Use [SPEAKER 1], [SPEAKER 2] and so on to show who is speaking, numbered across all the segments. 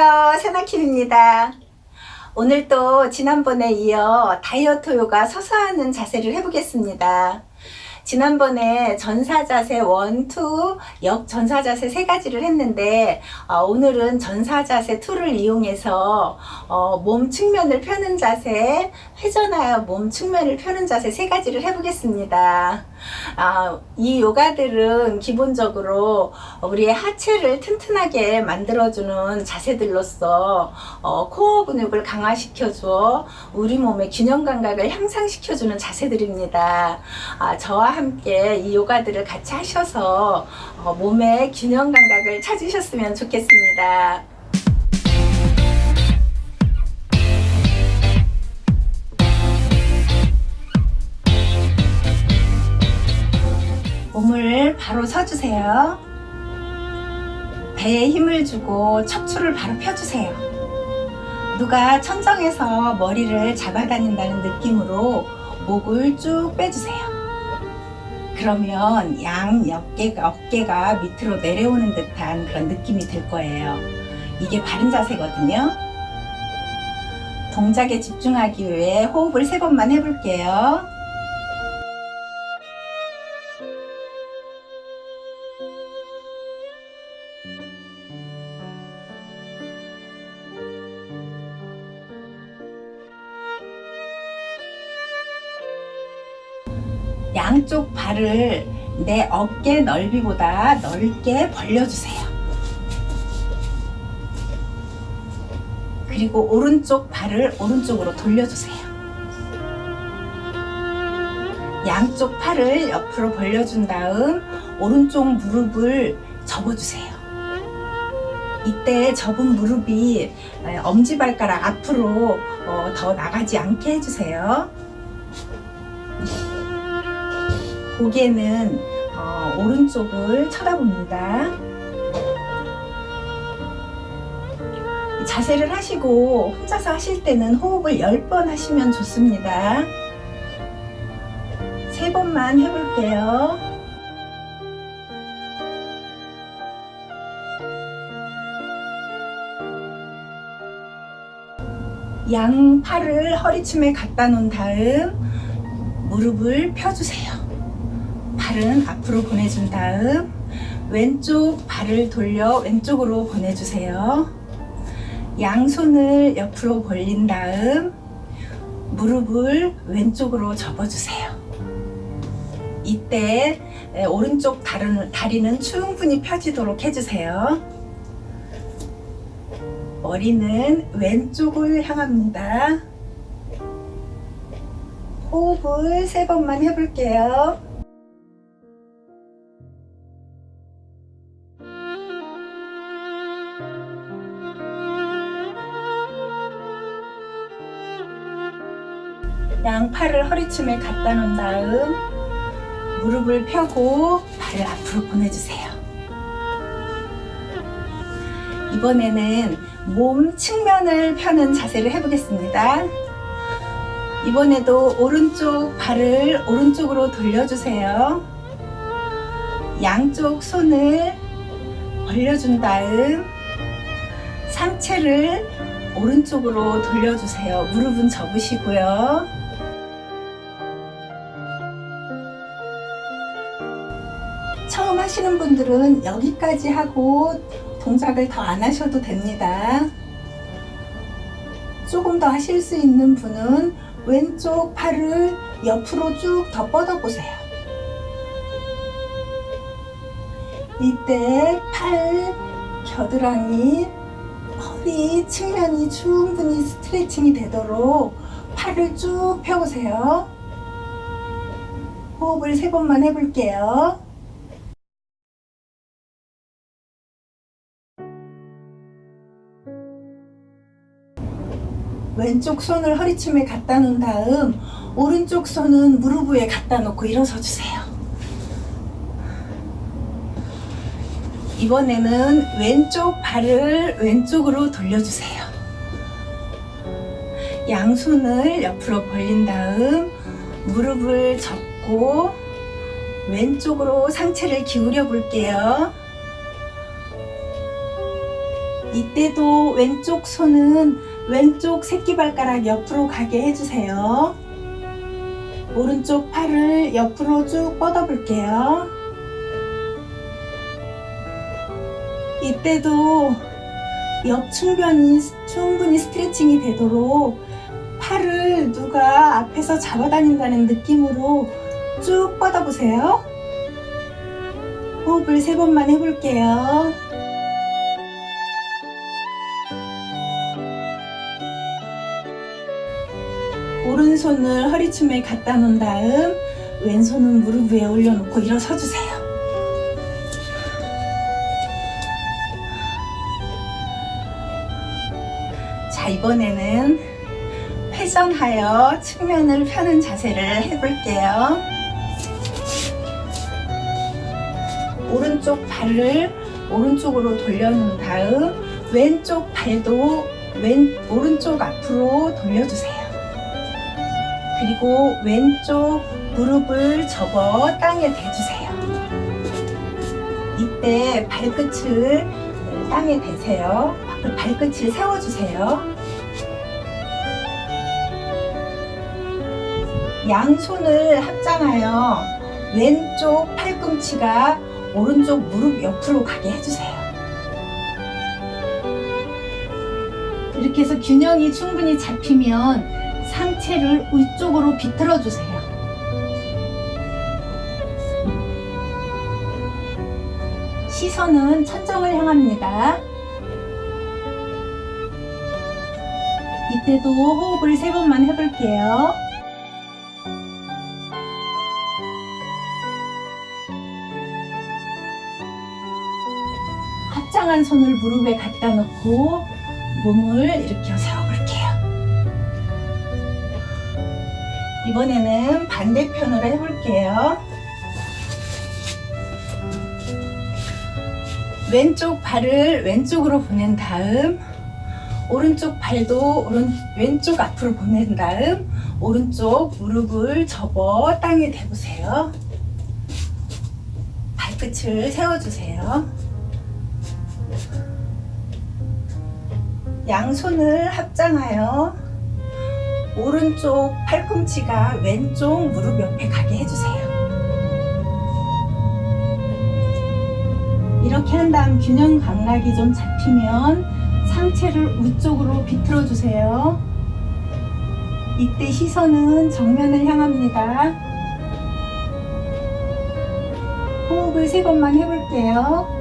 [SPEAKER 1] 안녕하세요. 세나킴입니다. 오늘도 지난번에 이어 다이어트 요가 서서 하는 자세를 해보겠습니다. 지난번에 전사 자세 1, 2, 역 전사 자세 세 가지를 했는데 어, 오늘은 전사 자세 2를 이용해서 어, 몸 측면을 펴는 자세, 회전하여 몸 측면을 펴는 자세 세 가지를 해보겠습니다. 아, 이 요가들은 기본적으로 우리의 하체를 튼튼하게 만들어주는 자세들로서 어, 코어 근육을 강화시켜줘 우리 몸의 균형 감각을 향상시켜주는 자세들입니다. 아, 저와 함께 이 요가들을 같이 하셔서 어, 몸의 균형 감각을 찾으셨으면 좋겠습니다. 바로 서주세요. 배에 힘을 주고 척추를 바로 펴주세요. 누가 천정에서 머리를 잡아다닌다는 느낌으로 목을 쭉 빼주세요. 그러면 양 어깨가, 어깨가 밑으로 내려오는 듯한 그런 느낌이 들 거예요. 이게 바른 자세거든요. 동작에 집중하기 위해 호흡을 세 번만 해볼게요. 양쪽 발을 내 어깨 넓이보다 넓게 벌려주세요. 그리고 오른쪽 발을 오른쪽으로 돌려주세요. 양쪽 팔을 옆으로 벌려준 다음 오른쪽 무릎을 접어주세요. 이때 접은 무릎이 엄지발가락 앞으로 어, 더 나가지 않게 해주세요. 고개는 어, 오른쪽을 쳐다봅니다. 자세를 하시고 혼자서 하실 때는 호흡을 10번 하시면 좋습니다. 세 번만 해볼게요. 양 팔을 허리춤에 갖다 놓은 다음 무릎을 펴주세요. 발은 앞으로 보내준 다음 왼쪽 발을 돌려 왼쪽으로 보내주세요. 양손을 옆으로 벌린 다음 무릎을 왼쪽으로 접어주세요. 이때 오른쪽 다리는, 다리는 충분히 펴지도록 해주세요. 머리는 왼쪽을 향합니다. 호흡을 세 번만 해볼게요. 양팔을 허리춤에 갖다 놓은 다음 무릎을 펴고 발을 앞으로 보내주세요. 이번에는 몸 측면을 펴는 자세를 해보겠습니다. 이번에도 오른쪽 발을 오른쪽으로 돌려주세요. 양쪽 손을 벌려준 다음 상체를 오른쪽으로 돌려주세요. 무릎은 접으시고요. 처음 하시는 분들은 여기까지 하고 동작을 더 안 하셔도 됩니다. 조금 더 하실 수 있는 분은 왼쪽 팔을 옆으로 쭉 더 뻗어 보세요. 이때 팔, 겨드랑이, 허리 측면이 충분히 스트레칭이 되도록 팔을 쭉 펴보세요. 호흡을 세 번만 해볼게요. 왼쪽 손을 허리춤에 갖다 놓은 다음 오른쪽 손은 무릎 위에 갖다 놓고 일어서 주세요. 이번에는 왼쪽 발을 왼쪽으로 돌려주세요. 양손을 옆으로 벌린 다음 무릎을 접고 왼쪽으로 상체를 기울여 볼게요. 이때도 왼쪽 손은 왼쪽 새끼발가락 옆으로 가게 해주세요. 오른쪽 팔을 옆으로 쭉 뻗어볼게요. 이때도 옆 충변이 충분히 스트레칭이 되도록 팔을 누가 앞에서 잡아다닌다는 느낌으로 쭉 뻗어보세요. 호흡을 세 번만 해볼게요. 오른손을 허리춤에 갖다 놓은 다음 왼손은 무릎 위에 올려놓고 일어서 주세요. 자, 이번에는 회전하여 측면을 펴는 자세를 해볼게요. 오른쪽 발을 오른쪽으로 돌려놓은 다음 왼쪽 발도 왼, 오른쪽 앞으로 돌려주세요. 그리고 왼쪽 무릎을 접어 땅에 대주세요. 이때 발끝을 땅에 대세요. 그 발끝을 세워주세요. 양손을 합장하여 왼쪽 팔꿈치가 오른쪽 무릎 옆으로 가게 해주세요. 이렇게 해서 균형이 충분히 잡히면 상체를 위쪽으로 비틀어 주세요. 시선은 천정을 향합니다. 이때도 호흡을 세 번만 해볼게요. 합장한 손을 무릎에 갖다 놓고 몸을 세 이번에는 반대편으로 해볼게요. 왼쪽 발을 왼쪽으로 보낸 다음 오른쪽 발도 오른, 왼쪽 앞으로 보낸 다음 오른쪽 무릎을 접어 땅에 대보세요. 발끝을 세워주세요. 양손을 합장하여 오른쪽 팔꿈치가 왼쪽 무릎 옆에 가게 해주세요. 이렇게 한 다음 균형 감각이 좀 잡히면 상체를 위쪽으로 비틀어 주세요. 이때 시선은 정면을 향합니다. 호흡을 세 번만 해볼게요.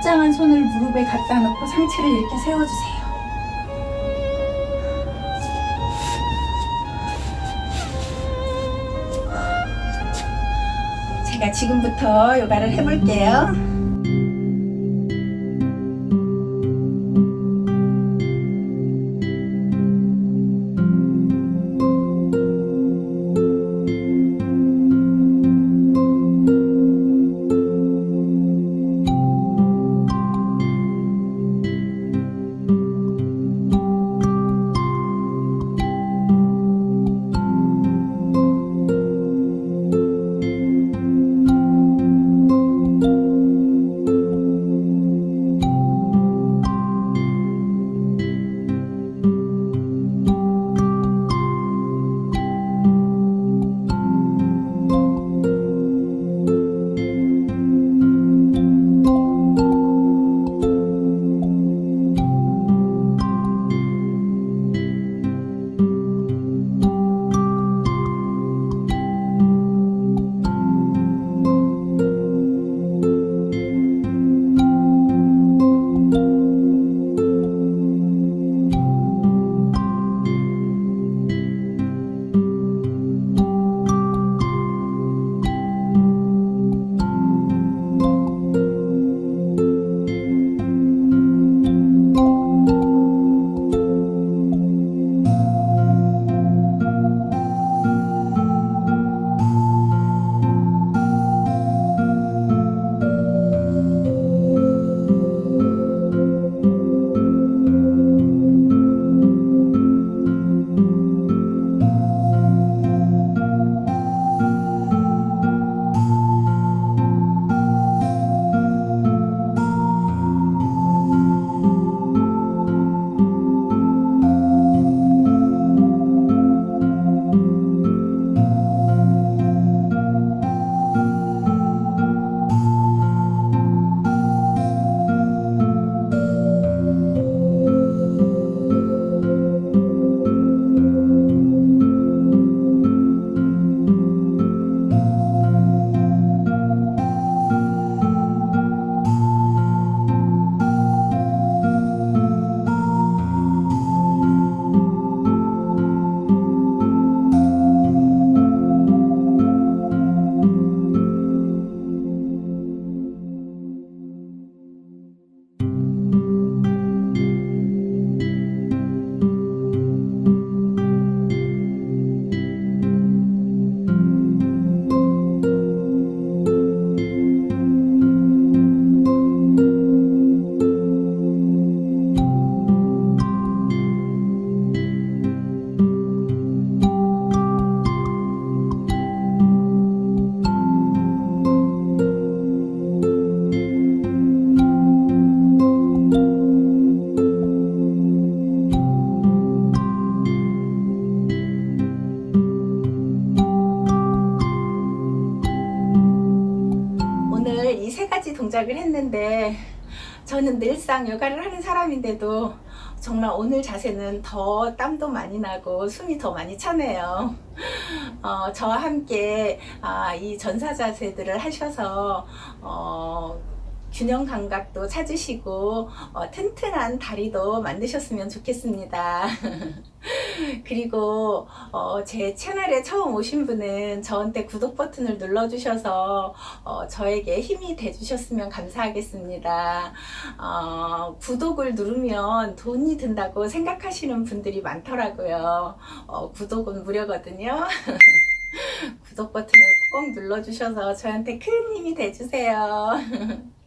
[SPEAKER 1] 합장한 손을 무릎에 갖다 놓고 상체를 이렇게 세워주세요. 제가 지금부터 요가를 해볼게요. 동작을 했는데 저는 늘상 요가를 하는 사람인데도 정말 오늘 자세는 더 땀도 많이 나고 숨이 더 많이 차네요. 어, 저와 함께 아, 이 전사 자세들을 하셔서 어, 균형 감각도 찾으시고 어, 튼튼한 다리도 만드셨으면 좋겠습니다. 그리고 어, 제 채널에 처음 오신 분은 저한테 구독 버튼을 눌러주셔서 어, 저에게 힘이 돼주셨으면 감사하겠습니다. 어, 구독을 누르면 돈이 든다고 생각하시는 분들이 많더라고요. 어, 구독은 무료거든요. 구독 버튼을 꼭 눌러주셔서 저한테 큰 힘이 돼주세요.